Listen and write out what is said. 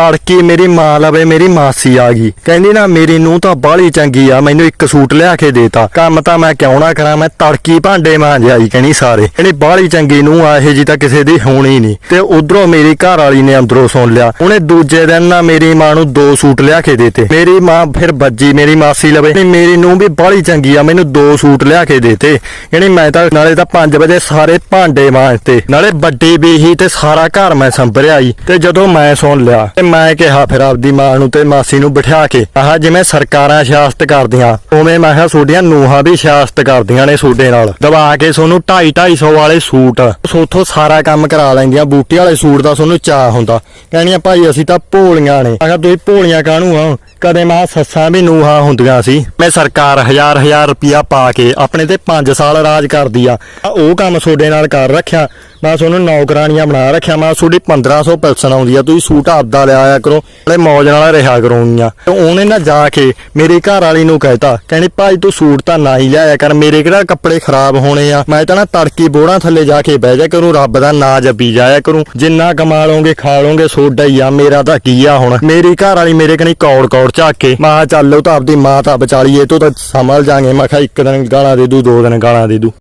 ਤੜਕੀ ਮੇਰੀ ਮਾਂ ਲਵੇ, ਮੇਰੀ ਮਾਸੀ ਆ ਗਈ। ਕਹਿੰਦੀ ਨਾ, ਮੇਰੀ ਨੂੰ ਤਾਂ ਬਾਹਲੀ ਚੰਗੀ ਆ, ਮੈਨੂੰ ਇੱਕ ਸੂਟ ਲਿਆ ਕੇ ਦੇਤਾ ਕੰਮ ਤਾਂ ਮੈਂ ਕਿਉਂ ਨਾ ਕਰਾਂ, ਮੈਂ ਤੜਕੀ ਭਾਂਡੇ ਮਾਂਜ ਕਹਿੰਦੀ ਸਾਰੇ। ਕਹਿੰਦੀ, ਬਾਹਲੀ ਚੰਗੀ ਨੂੰ ਆ, ਇਹ ਜੀ ਤਾਂ ਕਿਸੇ ਦੀ ਹੋਣੀ ਨਹੀਂ ਤੇ ਉਧਰੋਂ ਮੇਰੀ ਘਰ ਵਾਲੀ ਨੇ ਅੰਦਰੋਂ ਸੁਣ ਲਿਆ। ਉਹਨੇ ਦੂਜੇ ਦਿਨ ਨਾ ਮੇਰੀ ਮਾਂ ਨੂੰ ਦੋ ਸੂਟ ਲਿਆ ਕੇ ਦੇਤੇ ਮੇਰੀ ਮਾਂ ਫਿਰ ਵੱਜੀ, ਮੇਰੀ ਮਾਸੀ ਲਵੇ। ਕਹਿੰਦੀ, ਮੇਰੀ ਨੂੰ ਵੀ ਬਾਹਲੀ ਚੰਗੀ ਆ, ਮੈਨੂੰ ਦੋ ਸੂਟ ਲਿਆ ਕੇ ਦੇਤੇ ਕਹਿੰਦੀ, ਮੈਂ ਤਾਂ ਨਾਲੇ ਤਾਂ 5 ਵਜੇ ਸਾਰੇ ਭਾਂਡੇ ਮਾਂਜਤੇ। ਨਾਲੇ ਵੱਡੀ ਬੀਹੀ ਤੇ ਸਾਰਾ ਘਰ ਮੈਂ ਸੰਭਰਿਆ ਈ। ਤੇ ਜਦੋਂ ਮੈਂ ਸੁਣ ਲਿਆ, ਤੇ ਮੈਂ ਕਿਹਾ ਫਿਰ ਆਪਦੀ ਮਾਂ ਨੂੰ ਤੇ ਮਾਸੀ ਨੂੰ ਬਿਠਾ ਕੇ, ਆਹ ਜਿਵੇਂ ਸਰਕਾਰਾਂ ਸਿਆਸਤ ਕਰਦੀਆਂ, ਉਵੇਂ ਮੈਂ ਕਿਹਾ ਤੁਹਾਡੀਆਂ ਨੂਹਾਂ ਵੀ ਸਿਆਸਤ ਕਰਦੀਆਂ ਨੇ ਤੁਹਾਡੇ ਨਾਲ। ਦਬਾ ਕੇ ਤੁਹਾਨੂੰ 2.5 250 ਵਾਲੇ ਸੂਟ। ਸੋਥੋਂ ਸਾਰਾ ਕੰਮ ਕਰਾ ਲੈਂਦੀਆਂ, ਬੂਟੀ ਵਾਲੇ ਸੂਟ ਦਾ ਤੁਹਾਨੂੰ ਚਾਹ ਹੁੰਦਾ। ਕਹਿੰਦੀਆਂ ਭਾਈ ਅਸੀਂ ਤਾਂ ਭੋਲੀਆਂ ਨੇ। ਮੈਂ ਤੁਸੀਂ ਭੋਲੀਆਂ ਕਾਹਨੂੰ ਆ? ਕਦੇ ਮਾਂ ਸੱਸਾਂ ਵੀ ਨੂਹਾਂ ਹੁੰਦੀਆਂ ਸੀ। ਮੈਂ ਸਰਕਾਰ ਹਜ਼ਾਰ ਹਜ਼ਾਰ ਰੁਪਿਆ ਪਾ ਕੇ ਆਪਣੇ ਤੇ 5 ਸਾਲ ਰਾਜ ਕਰਦੀ ਆ। ਉਹ ਕੰਮ ਤੁਹਾਡੇ ਨਾਲ ਕਰ ਰੱਖਿਆ। ਮੈਂ ਤੁਹਾਨੂੰ ਨੌਕਰਾਨੀਆਂ ਬਣਾ ਰੱਖਿਆ। ਮੈਂ ਤੁਹਾਡੀ 1500 ਪੈਨਸ਼ਨ ਆਉਂਦੀ ਆ। ਤੁਸੀਂ ਸੂਟ ਆਪਦਾ ਲਿਆ ਆਇਆ ਕਰੋ। ਨਾਲੇ ਮੌਜ ਨਾਲ ਰਿਹਾ ਕਰੋਗੀਆਂ ਤੇ ਉਹਨੇ ਨਾ ਜਾ ਕੇ ਮੇਰੀ ਘਰ ਵਾਲੀ ਨੂੰ ਕਹਿਤਾ ਕਹਿੰਦੀ, ਭਾਈ, ਤੂੰ ਸੂਟ ਤਾਂ ਨਾ ਹੀ ਲਿਆਇਆ ਕਰ। ਮੇਰੇ ਕਿਹੜਾ ਕੱਪੜੇ ਖਰਾਬ ਹੋਣੇ ਆ? ਮੈਂ ਤਾਂ ਨਾ ਤੜਕੀ ਬੋੜਾਂ ਥੱਲੇ ਜਾ ਕੇ ਬਹਿ ਜਾ ਕਰੂੰ। ਰੱਬ ਦਾ ਨਾਂ ਜਪੀ ਜਾਇਆ ਕਰੂੰ। ਜਿੰਨਾ ਕਮਾ ਲਓਗੇ, ਖਾ ਲਓਗੇ, ਸੋਡਾ ਹੀ ਆ। ਮੇਰਾ ਤਾਂ ਕੀ ਆ ਹੁਣ? ਮੇਰੀ ਘਰ ਵਾਲੀ ਮੇਰੇ ਕਣੀ ਕੌੜ ਕੌੜ ਝਾਕ ਕੇ, ਮੈਂ ਕਿਹਾ, ਚੱਲ ਤਾਂ ਆਪਦੀ ਮਾਂ ਤਾਂ ਬਚਾਲੀਏ ਤੂੰ ਤਾਂ ਸੰਭਲ ਜਾਗੇ ਮੈਂ ਕਿਹਾ, ਇੱਕ ਦਿਨ ਗਾਲਾਂ ਦੇ ਦੂ, ਦੋ ਦਿਨ ਗਾਲਾਂ ਦੇ ਦੂ।